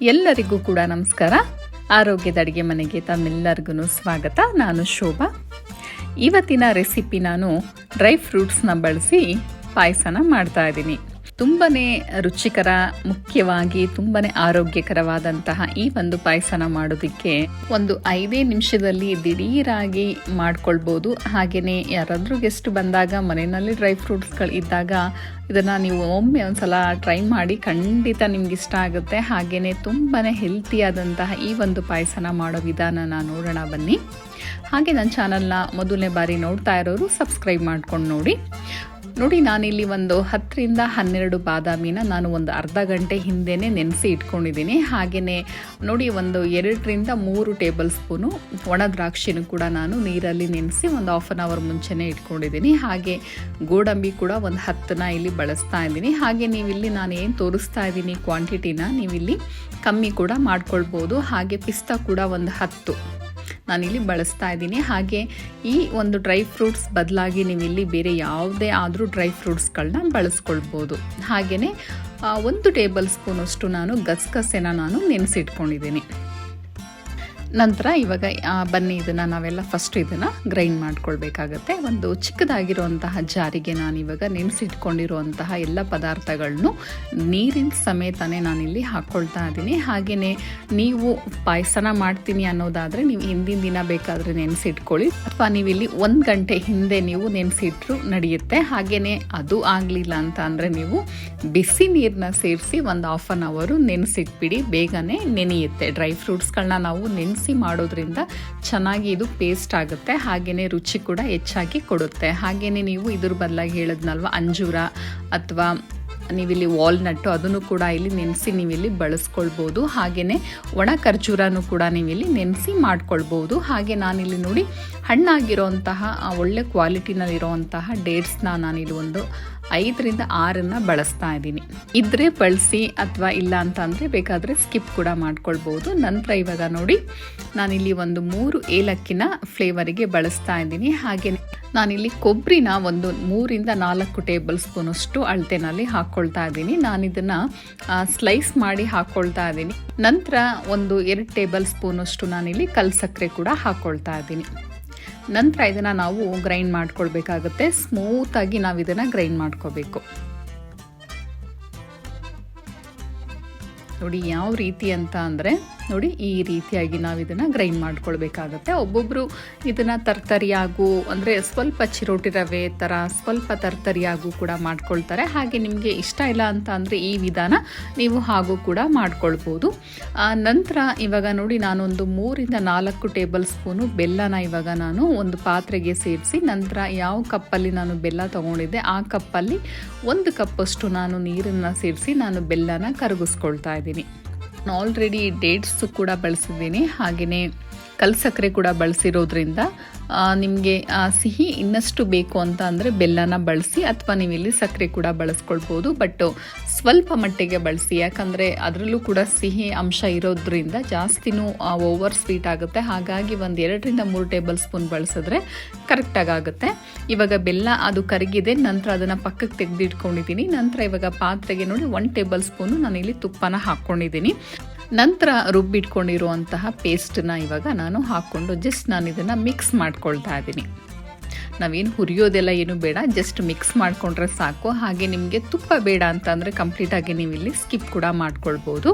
ಎಲ್ಲರಿಗೂ ಕೂಡ ನಮಸ್ಕಾರ. ಆರೋಗ್ಯದ ಅಡುಗೆ ಮನೆಗೆ ತಮ್ಮೆಲ್ಲರಿಗೂ ಸ್ವಾಗತ. ನಾನು ಶೋಭಾ. ಇವತ್ತಿನ ರೆಸಿಪಿ ನಾನು ಡ್ರೈ ಫ್ರೂಟ್ಸ್ನ ಬಳಸಿ ಪಾಯಸನ ಮಾಡ್ತಾ ಇದ್ದೀನಿ. ತುಂಬಾ ರುಚಿಕರ, ಮುಖ್ಯವಾಗಿ ತುಂಬಾ ಆರೋಗ್ಯಕರವಾದಂತಹ ಈ ಒಂದು ಪಾಯಸನ ಮಾಡೋದಕ್ಕೆ ಒಂದು ಐದೇ ನಿಮಿಷದಲ್ಲಿ ದಿಢೀರಾಗಿ ಮಾಡ್ಕೊಳ್ಬೋದು. ಹಾಗೆಯೇ ಯಾರಾದರೂ ಗೆಸ್ಟ್ ಬಂದಾಗ, ಮನೆಯಲ್ಲಿ ಡ್ರೈ ಫ್ರೂಟ್ಸ್ಗಳು ಇದ್ದಾಗ ಇದನ್ನು ನೀವು ಒಮ್ಮೆ ಒಂದ್ಸಲ ಟ್ರೈ ಮಾಡಿ ಖಂಡಿತ ನಿಮ್ಗೆ ಇಷ್ಟ ಆಗುತ್ತೆ. ಹಾಗೆಯೇ ತುಂಬಾ ಹೆಲ್ತಿಯಾದಂತಹ ಈ ಒಂದು ಪಾಯಸನ ಮಾಡೋ ವಿಧಾನನ ನೋಡೋಣ ಬನ್ನಿ. ಹಾಗೆ ನನ್ನ ಚಾನಲ್ನ ಮೊದಲನೇ ಬಾರಿ ನೋಡ್ತಾ ಇರೋರು ಸಬ್ಸ್ಕ್ರೈಬ್ ಮಾಡ್ಕೊಂಡು ನೋಡಿ. ನೋಡಿ, ನಾನಿಲ್ಲಿ ಒಂದು ಹತ್ತರಿಂದ ಹನ್ನೆರಡು ಬಾದಾಮಿನ ನಾನು ಒಂದು ಅರ್ಧ ಗಂಟೆ ಹಿಂದೆನೇ ನೆನೆಸಿ ಇಟ್ಕೊಂಡಿದ್ದೀನಿ. ಹಾಗೆಯೇ ನೋಡಿ, ಒಂದು ಎರಡರಿಂದ ಮೂರು ಟೇಬಲ್ ಸ್ಪೂನು ಒಣ ದ್ರಾಕ್ಷಿನೂ ಕೂಡ ನಾನು ನೀರಲ್ಲಿ ನೆನೆಸಿ ಒಂದು ಹಾಫ್ ಆನ್ ಅವರ್ ಮುಂಚೆನೇ ಇಟ್ಕೊಂಡಿದ್ದೀನಿ. ಹಾಗೆ ಗೋಡಂಬಿ ಕೂಡ ಒಂದು ಹತ್ತನ್ನ ಇಲ್ಲಿ ಬಳಸ್ತಾ ಇದ್ದೀನಿ. ಹಾಗೆ ನೀವಿಲ್ಲಿ ನಾನು ಏನು ತೋರಿಸ್ತಾ ಇದ್ದೀನಿ ಕ್ವಾಂಟಿಟಿನ ನೀವಿಲ್ಲಿ ಕಮ್ಮಿ ಕೂಡ ಮಾಡ್ಕೊಳ್ಬೋದು. ಹಾಗೆ ಪಿಸ್ತಾ ಕೂಡ ಒಂದು ಹತ್ತು. ನಾನಿಲ್ಲಿ ಬಳಸ್ತಾ ಇದ್ದೀನಿ. ಹಾಗೆ ಈ ಒಂದು ಡ್ರೈ ಫ್ರೂಟ್ಸ್ ಬದಲಾಗಿ ನೀವು ಇಲ್ಲಿ ಬೇರೆ ಯಾವುದೇ ಆದರೂ ಡ್ರೈ ಫ್ರೂಟ್ಸ್ಗಳನ್ನ ಬಳಸ್ಕೊಳ್ಬೋದು. ಹಾಗೆಯೇ ಒಂದು ಟೇಬಲ್ ಸ್ಪೂನಷ್ಟು ನಾನು ಗಸಗಸೆನ ನಾನು ನೆನೆಸಿಟ್ಕೊಂಡಿದ್ದೀನಿ. ನಂತರ ಇವಾಗ ಬನ್ನಿ, ಇದನ್ನು ನಾವೆಲ್ಲ ಫಸ್ಟ್ ಇದನ್ನು ಗ್ರೈಂಡ್ ಮಾಡ್ಕೊಳ್ಬೇಕಾಗತ್ತೆ. ಒಂದು ಚಿಕ್ಕದಾಗಿರುವಂತಹ ಜಾರಿಗೆ ನಾನು ಇವಾಗ ನೆನೆಸಿಟ್ಕೊಂಡಿರುವಂತಹ ಎಲ್ಲ ಪದಾರ್ಥಗಳನ್ನು ನೀರಿನ ಸಮೇತನೇ ನಾನಿಲ್ಲಿ ಹಾಕ್ಕೊಳ್ತಾ ಇದ್ದೀನಿ. ಹಾಗೆಯೇ ನೀವು ಪಾಯಸನ ಮಾಡ್ತೀನಿ ಅನ್ನೋದಾದರೆ ನೀವು ಹಿಂದಿನ ದಿನ ಬೇಕಾದರೆ ನೆನೆಸಿಟ್ಕೊಳ್ಳಿ. ಅಥವಾ ನೀವಿಲ್ಲಿ ಒಂದು ಗಂಟೆ ಹಿಂದೆ ನೀವು ನೆನೆಸಿಟ್ರು ನಡೆಯುತ್ತೆ. ಹಾಗೆಯೇ ಅದು ಆಗಲಿಲ್ಲ ಅಂತ ಅಂದರೆ ನೀವು ಬಿಸಿ ನೀರನ್ನ ಸೇರಿಸಿ ಒಂದು ಹಾಫ್ ಆನ್ ಅವರು ನೆನೆಸಿಟ್ಬಿಡಿ. ಬೇಗನೆ ನೆನೆಯುತ್ತೆ. ಡ್ರೈ ಫ್ರೂಟ್ಸ್ಗಳನ್ನ ನಾವು ನೆನೆಸಿ ಮಾಡೋದ್ರಿಂದ ಚೆನ್ನಾಗಿ ಇದು ಪೇಸ್ಟ್ ಆಗುತ್ತೆ. ಹಾಗೆಯೇ ರುಚಿ ಕೂಡ ಹೆಚ್ಚಾಗಿ ಕೊಡುತ್ತೆ. ಹಾಗೆಯೇ ನೀವು ಇದ್ರ ಬದಲಾಗಿ ಹೇಳಿದ್ನಲ್ವ, ಅಂಜೂರ ಅಥವಾ ನೀವಿಲ್ಲಿ ವಾಲ್ನಟ್ಟು ಅದನ್ನು ಕೂಡ ಇಲ್ಲಿ ನೆನೆಸಿ ನೀವಿಲ್ಲಿ ಬಳಸ್ಕೊಳ್ಬೋದು. ಹಾಗೆಯೇ ಒಣ ಖರ್ಜೂರನೂ ಕೂಡ ನೀವಿಲ್ಲಿ ನೆನೆಸಿ ಮಾಡ್ಕೊಳ್ಬೋದು. ಹಾಗೆ ನಾನಿಲ್ಲಿ ನೋಡಿ ಹಣ್ಣಾಗಿರೋಂತಹ ಒಳ್ಳೆ ಕ್ವಾಲಿಟಿನಲ್ಲಿರುವಂತಹ ಡೇಟ್ಸ್ನ ನಾನಿಲ್ಲಿ ಒಂದು ಐದರಿಂದ ಆರನ್ನು ಬಳಸ್ತಾ ಇದ್ದೀನಿ. ಇದ್ರೆ ಬಳಸಿ ಅಥವಾ ಇಲ್ಲ ಅಂತ ಅಂದರೆ ಬೇಕಾದರೆ ಸ್ಕಿಪ್ ಕೂಡ ಮಾಡ್ಕೊಳ್ಬೋದು. ನಂತರ ಇವಾಗ ನೋಡಿ ನಾನಿಲ್ಲಿ ಒಂದು ಮೂರು ಏಲಕ್ಕಿನ ಫ್ಲೇವರಿಗೆ ಬಳಸ್ತಾ ಇದ್ದೀನಿ. ಹಾಗೆ ನಾನಿಲ್ಲಿ ಕೊಬ್ಬರಿನ ಒಂದು ಮೂರಿಂದ ನಾಲ್ಕು ಟೇಬಲ್ ಸ್ಪೂನಷ್ಟು ಅಳತೆನಲ್ಲಿ ಹಾಕ್ಕೊಳ್ತಾ ಇದ್ದೀನಿ. ನಾನಿದನ್ನು ಸ್ಲೈಸ್ ಮಾಡಿ ಹಾಕ್ಕೊಳ್ತಾ ಇದ್ದೀನಿ. ನಂತರ ಒಂದು ಎರಡು ಟೇಬಲ್ ಸ್ಪೂನಷ್ಟು ನಾನಿಲ್ಲಿ ಕಲ್ ಸಕ್ಕರೆ ಕೂಡ ಹಾಕ್ಕೊಳ್ತಾ ಇದ್ದೀನಿ. ನಂತರ ಇದನ್ನು ನಾವು ಗ್ರೈಂಡ್ ಮಾಡ್ಕೊಳ್ಬೇಕಾಗುತ್ತೆ. ಸ್ಮೂತಾಗಿ ನಾವು ಇದನ್ನು ಗ್ರೈಂಡ್ ಮಾಡ್ಕೋಬೇಕು. ನೋಡಿ, ಯಾವ ರೀತಿ ಅಂತ ಅಂದರೆ ನೋಡಿ ಈ ರೀತಿಯಾಗಿ ನಾವು ಇದನ್ನು ಗ್ರೈಂಡ್ ಮಾಡ್ಕೊಳ್ಬೇಕಾಗತ್ತೆ. ಒಬ್ಬೊಬ್ಬರು ಇದನ್ನು ತರ್ತರಿಯಾಗು, ಅಂದರೆ ಸ್ವಲ್ಪ ಚಿರೋಟಿ ರವೆ ಥರ ಸ್ವಲ್ಪ ತರ್ತರಿಯಾಗು ಕೂಡ ಮಾಡ್ಕೊಳ್ತಾರೆ. ಹಾಗೆ ನಿಮಗೆ ಇಷ್ಟ ಇಲ್ಲ ಅಂತ ಅಂದರೆ ಈ ವಿಧಾನ ನೀವು ಹಾಗೂ ಕೂಡ ಮಾಡ್ಕೊಳ್ಬೋದು. ನಂತರ ಇವಾಗ ನೋಡಿ ನಾನೊಂದು ಮೂರಿಂದ ನಾಲ್ಕು ಟೇಬಲ್ ಸ್ಪೂನು ಬೆಲ್ಲನ ಇವಾಗ ನಾನು ಒಂದು ಪಾತ್ರೆಗೆ ಸೇರಿಸಿ, ನಂತರ ಯಾವ ಕಪ್ಪಲ್ಲಿ ನಾನು ಬೆಲ್ಲ ತೊಗೊಂಡಿದ್ದೆ ಆ ಕಪ್ಪಲ್ಲಿ ಒಂದು ಕಪ್ಪಷ್ಟು ನಾನು ನೀರನ್ನು ಸೇರಿಸಿ ನಾನು ಬೆಲ್ಲನ ಕರಗಿಸ್ಕೊಳ್ತಾ ಇದ್ದೀನಿ. ಆಲ್ರೆಡಿ ಡೇಟ್ಸ್ ಕೂಡ ಬಳಸಿದ್ದೀನಿ. ಹಾಗೆಯೇ ಕಲ್ ಸಕ್ಕರೆ ಕೂಡ ಬಳಸಿರೋದ್ರಿಂದ ನಿಮಗೆ ಸಿಹಿ ಇನ್ನಷ್ಟು ಬೇಕು ಅಂತ ಅಂದರೆ ಬೆಲ್ಲನ ಬಳಸಿ, ಅಥವಾ ನೀವು ಇಲ್ಲಿ ಸಕ್ಕರೆ ಕೂಡ ಬಳಸ್ಕೊಳ್ಬೋದು. ಬಟ್ ಸ್ವಲ್ಪ ಮಟ್ಟಿಗೆ ಬಳಸಿ, ಯಾಕಂದರೆ ಅದರಲ್ಲೂ ಕೂಡ ಸಿಹಿ ಅಂಶ ಇರೋದ್ರಿಂದ ಜಾಸ್ತಿನೂ ಓವರ್ ಸ್ವೀಟ್ ಆಗುತ್ತೆ. ಹಾಗಾಗಿ ಒಂದು ಎರಡರಿಂದ ಮೂರು ಟೇಬಲ್ ಸ್ಪೂನ್ ಬಳಸಿದ್ರೆ ಕರೆಕ್ಟಾಗಿ ಆಗುತ್ತೆ. ಇವಾಗ ಬೆಲ್ಲ ಅದು ಕರಗಿದೆ, ನಂತರ ಅದನ್ನು ಪಕ್ಕಕ್ಕೆ ತೆಗೆದಿಟ್ಕೊಂಡಿದ್ದೀನಿ ನಂತರ ಇವಾಗ ಪಾತ್ರೆಗೆ ನೋಡಿ ಒನ್ ಟೇಬಲ್ ಸ್ಪೂನು ಇಲ್ಲಿ ತುಪ್ಪನ ಹಾಕ್ಕೊಂಡಿದ್ದೀನಿ ನಂತರ ರುಬ್ಬಿಟ್ಕೊಂಡಿರುವಂತಹ ಪೇಸ್ಟನ್ನ ಇವಾಗ ನಾನು ಹಾಕ್ಕೊಂಡು ಜಸ್ಟ್ ನಾನು ಇದನ್ನು ಮಿಕ್ಸ್ ಮಾಡ್ಕೊಳ್ತಾ ಇದ್ದೀನಿ ನಾವೇನು ಹುರಿಯೋದೆಲ್ಲ ಏನು ಬೇಡ ಜಸ್ಟ್ ಮಿಕ್ಸ್ ಮಾಡಿಕೊಂಡ್ರೆ ಸಾಕು. ಹಾಗೆ ನಿಮಗೆ ತುಪ್ಪ ಬೇಡ ಅಂತ ಅಂದರೆ ಕಂಪ್ಲೀಟಾಗಿ ನೀವು ಇಲ್ಲಿ ಸ್ಕಿಪ್ ಕೂಡ ಮಾಡ್ಕೊಳ್ಬೋದು.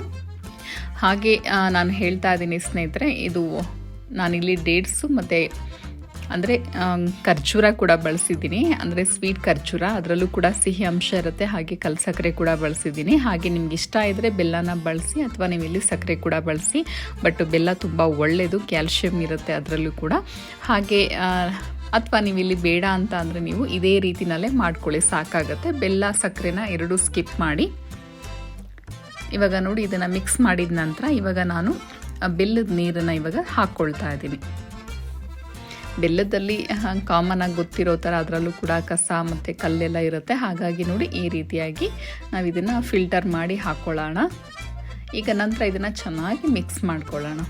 ಹಾಗೆ ನಾನು ಹೇಳ್ತಾ ಇದ್ದೀನಿ ಸ್ನೇಹಿತರೆ, ಇದು ನಾನಿಲ್ಲಿ ಡೇಟ್ಸು ಮತ್ತು, ಅಂದರೆ ಖರ್ಜೂರ ಕೂಡ ಬಳಸಿದ್ದೀನಿ. ಅಂದರೆ ಸ್ವೀಟ್ ಖರ್ಜೂರ, ಅದರಲ್ಲೂ ಕೂಡ ಸಿಹಿ ಅಂಶ ಇರುತ್ತೆ. ಹಾಗೆ ಕಲ್ ಸಕ್ಕರೆ ಕೂಡ ಬಳಸಿದ್ದೀನಿ. ಹಾಗೆ ನಿಮ್ಗೆ ಇಷ್ಟ ಇದ್ದರೆ ಬೆಲ್ಲನ ಬಳಸಿ ಅಥವಾ ನೀವು ಇಲ್ಲಿ ಸಕ್ಕರೆ ಕೂಡ ಬಳಸಿ. ಬಟ್ ಬೆಲ್ಲ ತುಂಬ ಒಳ್ಳೆಯದು ಕ್ಯಾಲ್ಶಿಯಂ ಇರುತ್ತೆ ಅದರಲ್ಲೂ ಕೂಡ. ಹಾಗೆ ಅಥವಾ ನೀವು ಇಲ್ಲಿ ಬೇಡ ಅಂತ ಅಂದರೆ ನೀವು ಇದೇ ರೀತಿನಲ್ಲೇ ಮಾಡ್ಕೊಳ್ಳಿ, ಸಾಕಾಗುತ್ತೆ. ಬೆಲ್ಲ, ಸಕ್ಕರೆನ ಎರಡೂ ಸ್ಕಿಪ್ ಮಾಡಿ. ಇವಾಗ ನೋಡಿ ಇದನ್ನು ಮಿಕ್ಸ್ ಮಾಡಿದ ನಂತರ ಇವಾಗ ನಾನು ಬೆಲ್ಲದ ನೀರನ್ನು ಇವಾಗ ಹಾಕ್ಕೊಳ್ತಾ ಇದ್ದೀನಿ. ಬೆಲ್ಲದಲ್ಲಿ ಕಾಮನ್ ಆಗಿ ಗೊತ್ತಿರೋ ಥರ ಅದರಲ್ಲೂ ಕೂಡ ಕಸ ಮತ್ತು ಕಲ್ಲೆಲ್ಲ ಇರುತ್ತೆ. ಹಾಗಾಗಿ ನೋಡಿ ಈ ರೀತಿಯಾಗಿ ನಾವು ಇದನ್ನು ಫಿಲ್ಟರ್ ಮಾಡಿ ಹಾಕ್ಕೊಳ್ಳೋಣ ಈಗ ನಂತರ ಇದನ್ನು ಚೆನ್ನಾಗಿ ಮಿಕ್ಸ್ ಮಾಡ್ಕೊಳ್ಳೋಣ.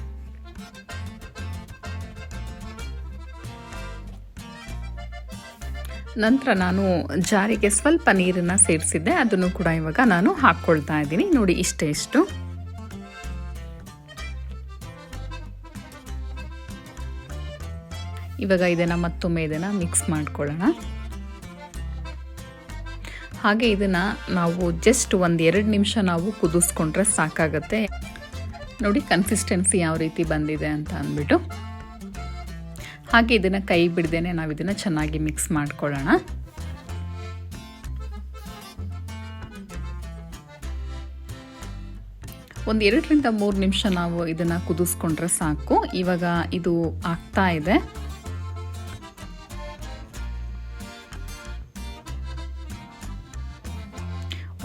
ನಂತರ ನಾನು ಜಾರಿಗೆ ಸ್ವಲ್ಪ ನೀರನ್ನು ಸೇರಿಸಿದ್ದೆ. ಅದನ್ನು ಕೂಡ ಇವಾಗ ನಾನು ಹಾಕ್ಕೊಳ್ತಾ ಇದ್ದೀನಿ. ನೋಡಿ ಇಷ್ಟೇ ಇಷ್ಟು. ಇವಾಗ ಇದನ್ನು ಮತ್ತೊಮ್ಮೆ ಇದನ್ನು ಮಿಕ್ಸ್ ಮಾಡ್ಕೊಳ್ಳೋಣ. ಹಾಗೆ ಇದನ್ನು ನಾವು ಜಸ್ಟ್ ಒಂದು ಎರಡು ನಿಮಿಷ ನಾವು ಕುದಿಸ್ಕೊಂಡ್ರೆ ಸಾಕಾಗುತ್ತೆ. ನೋಡಿ ಕನ್ಸಿಸ್ಟೆನ್ಸಿ ಯಾವ ರೀತಿ ಬಂದಿದೆ ಅಂತ ಅಂದ್ಬಿಟ್ಟು. ಹಾಗೆ ಇದನ್ನು ಕೈ ಬಿಡ್ದೇನೆ ನಾವು ಇದನ್ನು ಚೆನ್ನಾಗಿ ಮಿಕ್ಸ್ ಮಾಡ್ಕೊಳ್ಳೋಣ. ಒಂದು ಎರಡರಿಂದ ಮೂರು ನಿಮಿಷ ನಾವು ಇದನ್ನು ಕುದಿಸ್ಕೊಂಡ್ರೆ ಸಾಕು. ಇವಾಗ ಇದು ಆಗ್ತಾ ಇದೆ.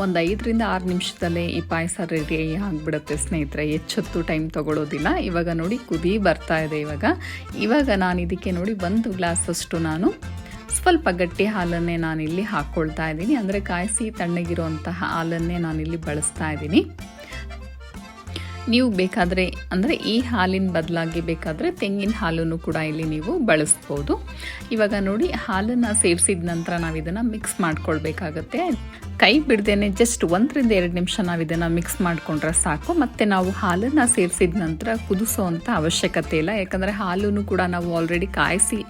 ಒಂದು ಐದರಿಂದ ಆರು ನಿಮಿಷದಲ್ಲೇ ಈ ಪಾಯಸ ರೆಡಿ ಆಗಿಬಿಡುತ್ತೆ ಸ್ನೇಹಿತರೆ. ಹೆಚ್ಚೊತ್ತು ಟೈಮ್ ತೊಗೊಳೋದಿಲ್ಲ ಇವಾಗ ನೋಡಿ ಕುದಿ ಬರ್ತಾ ಇದೆ ಇವಾಗ. ಇವಾಗ ನಾನು ಇದಕ್ಕೆ ನೋಡಿ ಒಂದು ಗ್ಲಾಸಷ್ಟು ನಾನು ಸ್ವಲ್ಪ ಗಟ್ಟಿ ಹಾಲನ್ನೇ ನಾನಿಲ್ಲಿ ಹಾಕ್ಕೊಳ್ತಾ ಇದ್ದೀನಿ. ಅಂದರೆ ಕಾಯಿಸಿ ತಣ್ಣಗಿರುವಂತಹ ಹಾಲನ್ನೇ ನಾನಿಲ್ಲಿ ಬಳಸ್ತಾ ಇದ್ದೀನಿ. ನೀವು ಬೇಕಾದರೆ, ಅಂದರೆ ಈ ಹಾಲಿನ ಬದಲಾಗಿ ಬೇಕಾದರೆ ತೆಂಗಿನ ಹಾಲನ್ನು ಕೂಡ ಇಲ್ಲಿ ನೀವು ಬಳಸ್ಬೋದು. ಇವಾಗ ನೋಡಿ, ಹಾಲನ್ನು ಸೇರಿಸಿದ ನಂತರ ನಾವು ಇದನ್ನು ಮಿಕ್ಸ್ ಮಾಡ್ಕೊಳ್ಬೇಕಾಗತ್ತೆ. ಕೈ ಬಿಡ್ದೇನೆ ಜಸ್ಟ್ ಒಂದರಿಂದ ಎರಡು ನಿಮಿಷ ನಾವು ಇದನ್ನು ಮಿಕ್ಸ್ ಮಾಡಿಕೊಂಡ್ರೆ ಸಾಕು. ಮತ್ತು ನಾವು ಹಾಲನ್ನು ಸೇರಿಸಿದ ನಂತರ ಕುದಿಸೋವಂಥ ಅವಶ್ಯಕತೆ ಇಲ್ಲ. ಯಾಕಂದರೆ ಹಾಲನ್ನು ಕೂಡ ನಾವು ಆಲ್ರೆಡಿ ಕಾಯಿಸಿ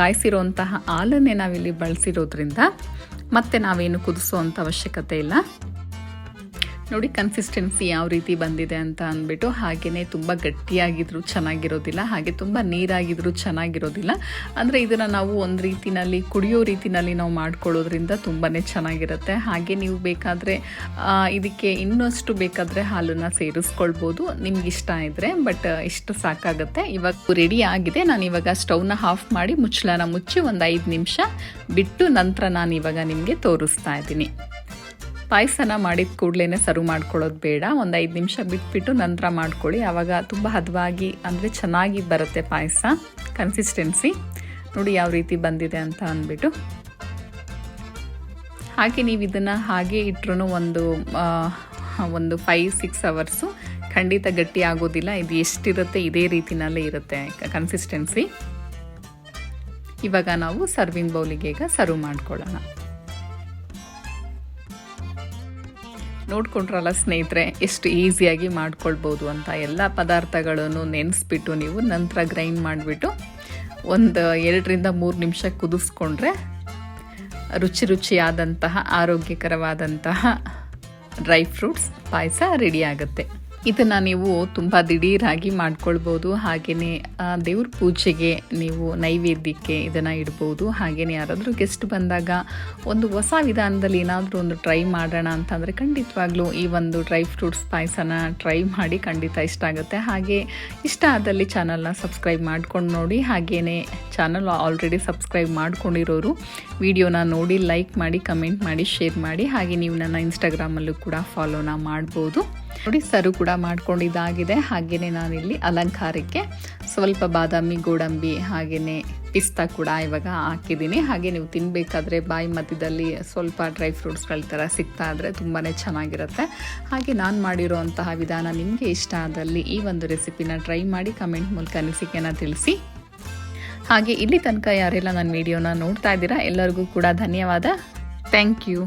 ಕಾಯಿಸಿರೋಂತಹ ಹಾಲನ್ನೇ ನಾವಿಲ್ಲಿ ಬಳಸಿರೋದ್ರಿಂದ ಮತ್ತೆ ನಾವೇನು ಕುದಿಸೋವಂಥ ಅವಶ್ಯಕತೆ ಇಲ್ಲ. ನೋಡಿ ಕನ್ಸಿಸ್ಟೆನ್ಸಿ ಯಾವ ರೀತಿ ಬಂದಿದೆ ಅಂತ ಅಂದ್ಬಿಟ್ಟು ಹಾಗೆಯೇ ತುಂಬ ಗಟ್ಟಿಯಾಗಿದ್ರೂ ಚೆನ್ನಾಗಿರೋದಿಲ್ಲ, ಹಾಗೆ ತುಂಬ ನೀರಾಗಿದ್ರು ಚೆನ್ನಾಗಿರೋದಿಲ್ಲ. ಅಂದರೆ ಇದನ್ನು ನಾವು ಒಂದು ರೀತಿನಲ್ಲಿ, ಕುಡಿಯೋ ರೀತಿನಲ್ಲಿ ನಾವು ಮಾಡ್ಕೊಳ್ಳೋದ್ರಿಂದ ತುಂಬಾ ಚೆನ್ನಾಗಿರುತ್ತೆ. ಹಾಗೆ ನೀವು ಬೇಕಾದರೆ ಇದಕ್ಕೆ ಇನ್ನಷ್ಟು ಬೇಕಾದರೆ ಹಾಲನ್ನು ಸೇರಿಸ್ಕೊಳ್ಬೋದು. ನಿಮ್ಗೆ ಇಷ್ಟ ಇದ್ದರೆ ಬಟ್ ಇಷ್ಟು ಸಾಕಾಗುತ್ತೆ. ಇವಾಗ ರೆಡಿ ಆಗಿದೆ. ನಾನು ಇವಾಗ ಸ್ಟವ್ನ ಆಫ್ ಮಾಡಿ ಮುಚ್ಚಳನ ಮುಚ್ಚಿ ಒಂದು ಐದು ನಿಮಿಷ ಬಿಟ್ಟು ನಂತರ ನಾನು ಇವಾಗ ನಿಮಗೆ ತೋರಿಸ್ತಾ ಇದ್ದೀನಿ. ಪಾಯಸನ ಮಾಡಿದ ಕೂಡಲೇ ಸರ್ವ್ ಮಾಡ್ಕೊಳ್ಳೋದು ಬೇಡ. ಒಂದು ಐದು ನಿಮಿಷ ಬಿಟ್ಬಿಟ್ಟು ನಂತರ ಮಾಡ್ಕೊಳ್ಳಿ. ಆವಾಗ ತುಂಬ ಹದವಾಗಿ ಅಂದರೆ ಚೆನ್ನಾಗಿ ಬರುತ್ತೆ ಪಾಯಸ. ಕನ್ಸಿಸ್ಟೆನ್ಸಿ ನೋಡಿ ಯಾವ ರೀತಿ ಬಂದಿದೆ ಅಂತ ಅಂದ್ಬಿಟ್ಟು. ಹಾಗೆ ನೀವು ಇದನ್ನು ಹಾಗೆ ಇಟ್ಟರು ಒಂದು ಒಂದು ಫೈವ್ ಸಿಕ್ಸ್ ಅವರ್ಸು ಖಂಡಿತ ಗಟ್ಟಿ ಆಗೋದಿಲ್ಲ. ಇದು ಎಷ್ಟಿರುತ್ತೆ ಇದೇ ರೀತಿನಲ್ಲೇ ಇರುತ್ತೆ ಕನ್ಸಿಸ್ಟೆನ್ಸಿ ಇವಾಗ ನಾವು ಸರ್ವಿಂಗ್ ಬೌಲಿಗೆ ಈಗ ಸರ್ವ್ ಮಾಡ್ಕೊಳ್ಳೋಣ. ನೋಡ್ಕೊಂಡ್ರಲ್ಲ ಸ್ನೇಹಿತರೆ, ಎಷ್ಟು ಈಸಿಯಾಗಿ ಮಾಡ್ಕೊಳ್ಬೋದು ಅಂತ ಎಲ್ಲ ಪದಾರ್ಥಗಳನ್ನು ನೆನೆಸ್ಬಿಟ್ಟು ನೀವು ನಂತರ ಗ್ರೈಂಡ್ ಮಾಡಿಬಿಟ್ಟು ಒಂದು ಎರಡರಿಂದ ಮೂರು ನಿಮಿಷ ಕುದಿಸ್ಕೊಂಡ್ರೆ ರುಚಿ ರುಚಿಯಾದಂತಹ, ಆರೋಗ್ಯಕರವಾದಂತಹ ಡ್ರೈ ಫ್ರೂಟ್ಸ್ ಪಾಯಸ ರೆಡಿ ಆಗುತ್ತೆ. ಇದನ್ನು ನೀವು ತುಂಬ ದಿಢೀರಾಗಿ ಮಾಡ್ಕೊಳ್ಬೋದು. ಹಾಗೆಯೇ ದೇವ್ರ ಪೂಜೆಗೆ ನೀವು ನೈವೇದ್ಯಕ್ಕೆ ಇದನ್ನು ಇಡ್ಬೋದು. ಹಾಗೆಯೇ ಯಾರಾದರೂ ಗೆಸ್ಟ್ ಬಂದಾಗ ಒಂದು ಹೊಸ ವಿಧಾನದಲ್ಲಿ ಏನಾದರೂ ಒಂದು ಟ್ರೈ ಮಾಡೋಣ ಅಂತಂದರೆ ಖಂಡಿತವಾಗ್ಲೂ ಈ ಒಂದು ಡ್ರೈ ಫ್ರೂಟ್ಸ್ ಪಾಯಸನ ಟ್ರೈ ಮಾಡಿ ಖಂಡಿತ ಇಷ್ಟ ಆಗುತ್ತೆ. ಹಾಗೆ ಇಷ್ಟ ಆದಲ್ಲಿ ಚಾನಲ್ನ ಸಬ್ಸ್ಕ್ರೈಬ್ ಮಾಡ್ಕೊಂಡು ನೋಡಿ. ಹಾಗೆಯೇ ಚಾನಲ್ ಆಲ್ರೆಡಿ ಸಬ್ಸ್ಕ್ರೈಬ್ ಮಾಡ್ಕೊಂಡಿರೋರು, ವಿಡಿಯೋನ ನೋಡಿ ಲೈಕ್ ಮಾಡಿ ಕಮೆಂಟ್ ಮಾಡಿ ಶೇರ್ ಮಾಡಿ. ಹಾಗೆ ನೀವು ನನ್ನ ಇನ್ಸ್ಟಾಗ್ರಾಮಲ್ಲೂ ಕೂಡ ಫಾಲೋನ ಮಾಡ್ಬೋದು. ನೋಡಿ, ಸರು ಕೂಡ ಮಾಡ್ಕೊಂಡಿದ್ದಾಗಿದೆ. ಹಾಗೆಯೇ ನಾನಿಲ್ಲಿ ಅಲಂಕಾರಕ್ಕೆ ಸ್ವಲ್ಪ ಬಾದಾಮಿ, ಗೋಡಂಬಿ ಹಾಗೆಯೇ ಪಿಸ್ತಾ ಕೂಡ ಇವಾಗ ಹಾಕಿದ್ದೀನಿ. ಹಾಗೆ ನೀವು ತಿನ್ನಬೇಕಾದ್ರೆ ಬಾಯಿ ಮಧ್ಯದಲ್ಲಿ ಸ್ವಲ್ಪ ಡ್ರೈ ಫ್ರೂಟ್ಸ್ಗಳ ಥರ ಸಿಗ್ತಾ ಇದ್ರೆ ತುಂಬಾ ಚೆನ್ನಾಗಿರುತ್ತೆ. ಹಾಗೆ ನಾನು ಮಾಡಿರೋ ಅಂತಹ ವಿಧಾನ ನಿಮಗೆ ಇಷ್ಟ ಆದಲ್ಲಿ ಈ ಒಂದು ರೆಸಿಪಿನ ಟ್ರೈ ಮಾಡಿ ಕಮೆಂಟ್ ಮೂಲಕ ಅನಿಸಿಕೆನ ತಿಳಿಸಿ. ಹಾಗೆ ಇಲ್ಲಿ ತನಕ ಯಾರೆಲ್ಲ ನನ್ನ ವಿಡಿಯೋನ ನೋಡ್ತಾ ಇದ್ದೀರಾ, ಎಲ್ಲರಿಗೂ ಕೂಡ ಧನ್ಯವಾದ. Thank you.